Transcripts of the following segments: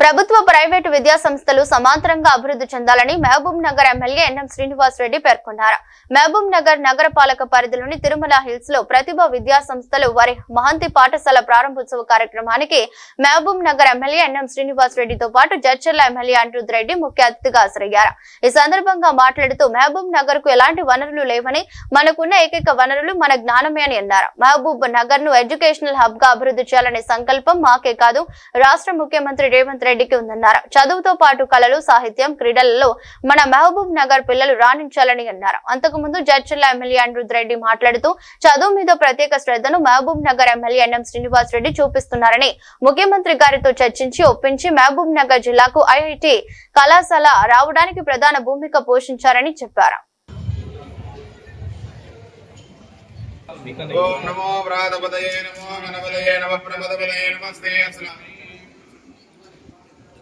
ప్రభుత్వ ప్రైవేటు విద్యా సంస్థలు సమాంతరంగా అభివృద్ధి చెందాలని Mahabubnagar MLA NM Srinivas Reddy పేర్కొన్నారు. మహబూబ్ నగర్ నగరపాలక పరిధిలోని తిరుమల హిల్స్లో ప్రతిభ విద్యా సంస్థలు వారి మహంతి పాఠశాల ప్రారంభోత్సవ కార్యక్రమానికి Mahabubnagar MLA NM Srinivas రెడ్డితో పాటు జడ్చర్ల ఎమ్మెల్యే అనిరుద్ రెడ్డి ముఖ్య అతిథిగా హాజరయ్యారు. ఈ సందర్భంగా మాట్లాడుతూ మహబూబ్ నగర్కు ఎలాంటి వనరులు లేవని మనకున్న ఏకైక వనరులు మన జ్ఞానమే అని అన్నారు. మహబూబ్ నగర్ను ఎడ్యుకేషనల్ హబ్గా అభివృద్ధి చేయాలనే సంకల్పం మాకే కాదు రాష్ట్ర ముఖ్యమంత్రి రేవంత్ రెడ్డికి ఉందన్నారు. చదువుతో పాటు కళలు సాహిత్యం క్రీడలలో మన మహబూబ్ నగర్ పిల్లలు రాణించాలని అన్నారు. అంతకుముందు జడ్చర్ల ఎమ్మెల్యే అనిరుద్ రెడ్డి మాట్లాడుతూ చదువు మీద ప్రత్యేక శ్రద్ధను Mahabubnagar MLA NM Srinivas Reddy చూపిస్తున్నారని ముఖ్యమంత్రి గారితో చర్చించి ఒప్పించి మహబూబ్ నగర్ జిల్లాకు ఐఐటి కళాశాల రావడానికి ప్రధాన భూమిక పోషించారని చెప్పారు. ఓం నమో వ్రాతపదయే నమో గణపదయే నమ ప్రమదపదయే నమస్తే అసలా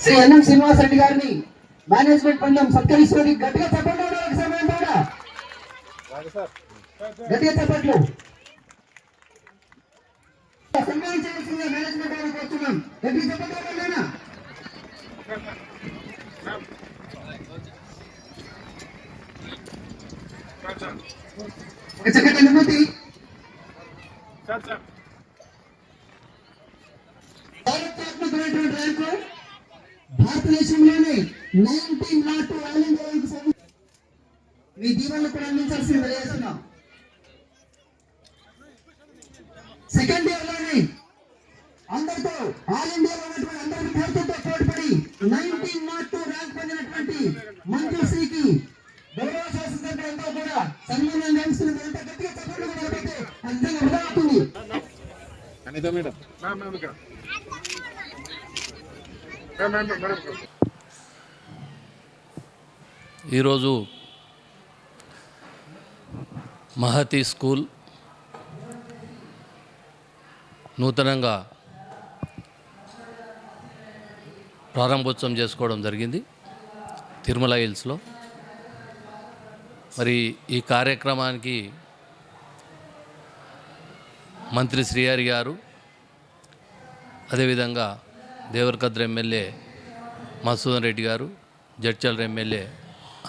శ్రీ ఎన్ఎం శ్రీనివాస్ రెడ్డి గారిని మేనేజ్మెంట్ పందెం సత్కరిస్తుంది గట్టిగా చెప్పండి వాళ్ళకి సమయం కూడా గట్టిగా చెప్పట్లు. సన్మానించవలసిందిగా మేనేజ్మెంట్ వారికి కోరుతున్నాం. గట్టిగా ఒక చక్కటి అనుమతి ర్యాంకు భారతదేశంలోనే nineteen nought two all India rank సాధి- మీ దీవెనలు కూడా అందించాల్సింది తెలియజేస్తున్నాం సెకండ్ ఇయర్లోనే అందరితో ఆల్ ఇండియాలో ఉన్నటువంటి అందరి విద్యార్థులతో పోటీపడి నైన్టీన్ నాట్ టూ ర్యాంక్ పొందినటువంటి మంజుశ్రీకి గౌరవ కూడా సన్మానం ఎంత గట్టిగా చెప్పండి కూడా నిజంగా వృధా ఈరోజు మహతి స్కూల్ నూతనంగా ప్రారంభోత్సవం చేసుకోవడం జరిగింది తిరుమల హిల్స్లో. మరి ఈ కార్యక్రమానికి మంత్రి శ్రీహరి గారు అదేవిధంగా దేవరకద్ర ఎమ్మెల్యే మసూదన్ రెడ్డి గారు జడ్చల్ MLA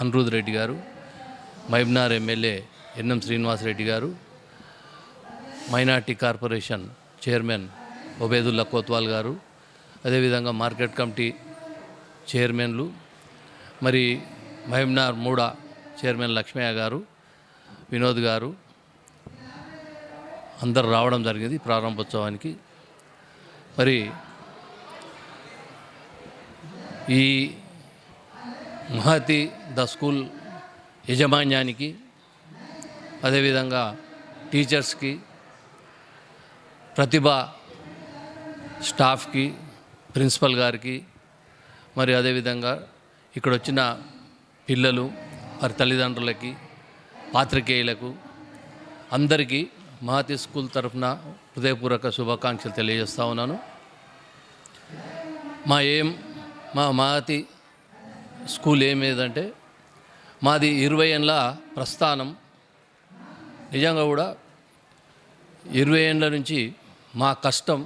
Anirudh Reddy garu మైబ్నార్ MLA N M Srinivas Reddy garu minority corporation chairman Obedullah Kotwal garu అదేవిధంగా మార్కెట్ కమిటీ చైర్మన్లు మరి మహిమ్నార్ మూడా చైర్మన్ లక్ష్మయ్య గారు వినోద్ గారు అందరు రావడం జరిగింది ప్రారంభోత్సవానికి. మరి ఈ మహతి ద స్కూల్ యజమాన్యానికి అదేవిధంగా టీచర్స్కి ప్రతిభ స్టాఫ్కి ప్రిన్సిపల్ గారికి మరి అదేవిధంగా ఇక్కడ వచ్చిన పిల్లలు వారి తల్లిదండ్రులకి పాత్రికేయులకు అందరికీ మహతి స్కూల్ తరఫున హృదయపూర్వక శుభాకాంక్షలు తెలియజేస్తా ఉన్నాను. మా ఏం మా మాతి స్కూల్ ఏమేదంటే మాది ఇరవై ఏళ్ళ ప్రస్థానం. నిజంగా కూడా ఇరవై ఏళ్ళ నుంచి మా కష్టం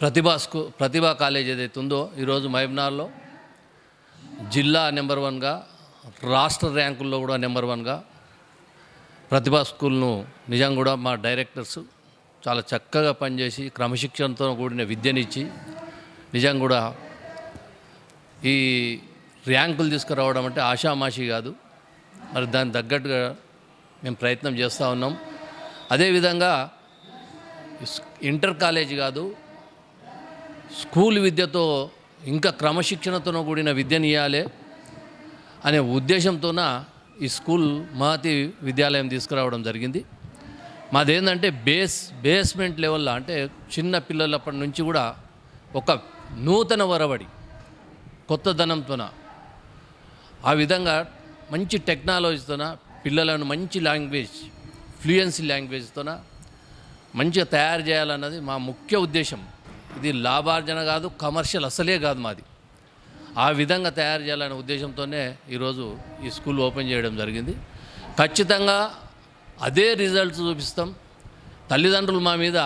ప్రతిభా స్కూ ప్రతిభా కాలేజ్ ఏదైతే ఉందో ఈరోజు మహబూబ్నగర్లో జిల్లా నెంబర్ వన్గా రాష్ట్ర ర్యాంకుల్లో కూడా నెంబర్ వన్గా ప్రతిభా స్కూల్ను నిజంగా కూడా మా డైరెక్టర్స్ చాలా చక్కగా పనిచేసి క్రమశిక్షణతో కూడిన విద్యనిచ్చి నిజంగా కూడా ఈ ర్యాంకులు తీసుకురావడం అంటే ఆషామాషి కాదు. మరి దానికి తగ్గట్టుగా మేము ప్రయత్నం చేస్తూ ఉన్నాం. అదేవిధంగా ఇంటర్ కాలేజ్ కాదు స్కూల్ విద్యతో ఇంకా క్రమశిక్షణతో కూడిన విద్యను ఇవ్వాలి అనే ఉద్దేశంతోన ఈ స్కూల్ మహతి విద్యాలయం తీసుకురావడం జరిగింది. మాదేంటంటే బేస్ బేస్మెంట్ లెవెల్లో అంటే చిన్న పిల్లలప్పటి నుంచి కూడా ఒక నూతన వరవడి కొత్త ధనంతోన. ఆ విధంగా మంచి టెక్నాలజీతోన పిల్లలను మంచి లాంగ్వేజ్ ఫ్లూయెన్సీ లాంగ్వేజ్తోన మంచిగా తయారు చేయాలన్నది మా ముఖ్య ఉద్దేశం. ఇది లాభార్జన కాదు కమర్షియల్ అసలే కాదు మాది. ఆ విధంగా తయారు చేయాలనే ఉద్దేశంతోనే ఈరోజు ఈ స్కూల్ ఓపెన్ చేయడం జరిగింది. ఖచ్చితంగా అదే రిజల్ట్స్ చూపిస్తాం. తల్లిదండ్రులు మా మీద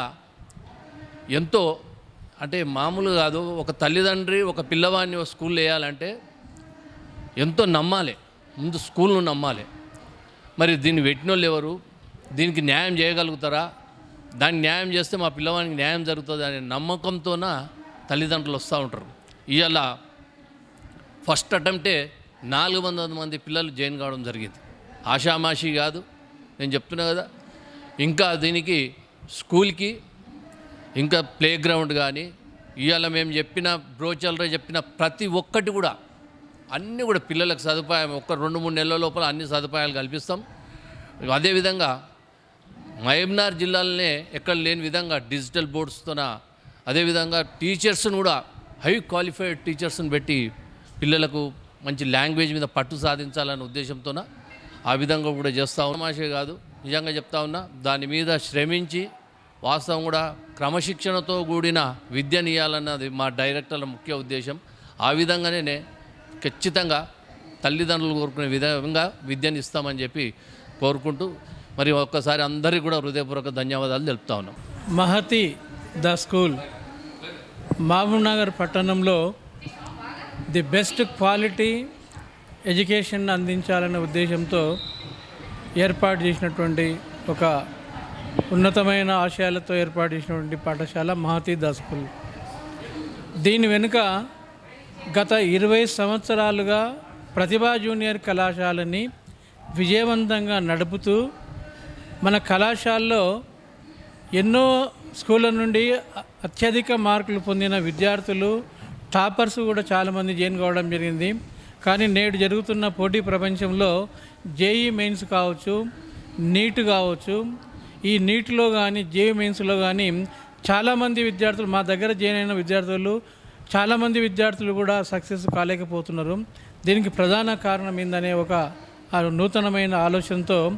ఎంతో అంటే మామూలు కాదు ఒక తల్లిదండ్రి ఒక పిల్లవాడిని ఒక స్కూల్లో వేయాలంటే ఎంతో నమ్మాలి. ముందు స్కూల్ను నమ్మాలి. మరి దీన్ని పెట్టిన వాళ్ళు ఎవరు? దీనికి న్యాయం చేయగలుగుతారా? దానికి న్యాయం చేస్తే మా పిల్లవానికి న్యాయం జరుగుతుంది అనే నమ్మకంతోన తల్లిదండ్రులు వస్తూ ఉంటారు. ఇవాళ ఫస్ట్ అటెంప్టే నాలుగు వందల మంది పిల్లలు జాయిన్ కావడం జరిగింది. ఆషామాషి కాదు నేను చెప్తున్నా కదా. ఇంకా దీనికి స్కూల్కి ఇంకా ప్లే గ్రౌండ్ కానీ ఇవాళ మేము చెప్పిన బ్రోచర్లో చెప్పిన ప్రతి ఒక్కటి కూడా అన్నీ కూడా పిల్లలకు సదుపాయం ఒక్క రెండు మూడు నెలల లోపల అన్ని సదుపాయాలు కల్పిస్తాం. అదేవిధంగా మయమ్నార్ జిల్లాలోనే ఎక్కడ లేని విధంగా డిజిటల్ బోర్డ్స్తోన అదేవిధంగా టీచర్స్ని కూడా హై క్వాలిఫైడ్ టీచర్స్ని పెట్టి పిల్లలకు మంచి లాంగ్వేజ్ మీద పట్టు సాధించాలనే ఉద్దేశంతోన ఆ విధంగా కూడా చేస్తా ఉన్నామాషే కాదు నిజంగా చెప్తా ఉన్నా దాని మీద శ్రమించి వాస్తవం కూడా క్రమశిక్షణతో కూడిన విద్యను ఇవ్వాలన్నది మా డైరెక్టర్ల ముఖ్య ఉద్దేశం. ఆ విధంగానే ఖచ్చితంగా తల్లిదండ్రులు కోరుకునే విధంగా విద్యను ఇస్తామని చెప్పి కోరుకుంటూ మరి ఒక్కసారి అందరికీ కూడా హృదయపూర్వక ధన్యవాదాలు తెలుపుతా ఉన్నాం. మహతి ద స్కూల్ మహబూబ్నగర్ పట్టణంలో ది బెస్ట్ క్వాలిటీ ఎడ్యుకేషన్ అందించాలనే ఉద్దేశంతో ఏర్పాటు చేసినటువంటి ఒక ఉన్నతమైన ఆశయాలతో ఏర్పాటు చేసినటువంటి పాఠశాల మహతి ద స్కూల్ దీని వెనుక గత ఇరవై సంవత్సరాలుగా ప్రతిభా జూనియర్ కళాశాలని విజయవంతంగా నడుపుతూ మన కళాశాలలో ఎన్నో స్కూళ్ళ నుండి అత్యధిక మార్కులు పొందిన విద్యార్థులు టాపర్స్ కూడా చాలామంది జాయిన్ కావడం జరిగింది. కానీ నేడు జరుగుతున్న పోటీ ప్రపంచంలో జేఈ మెయిన్స్ కావచ్చు నీట్ కావచ్చు ఈ నీటిలో కానీ జేఈ మెయిన్స్లో కానీ చాలామంది విద్యార్థులు మా దగ్గర జాయిన్ అయిన విద్యార్థులు చాలామంది విద్యార్థులు కూడా సక్సెస్ కాలేకపోతున్నారు. దీనికి ప్రధాన కారణం ఏందనే ఒక నూతనమైన ఆలోచనతో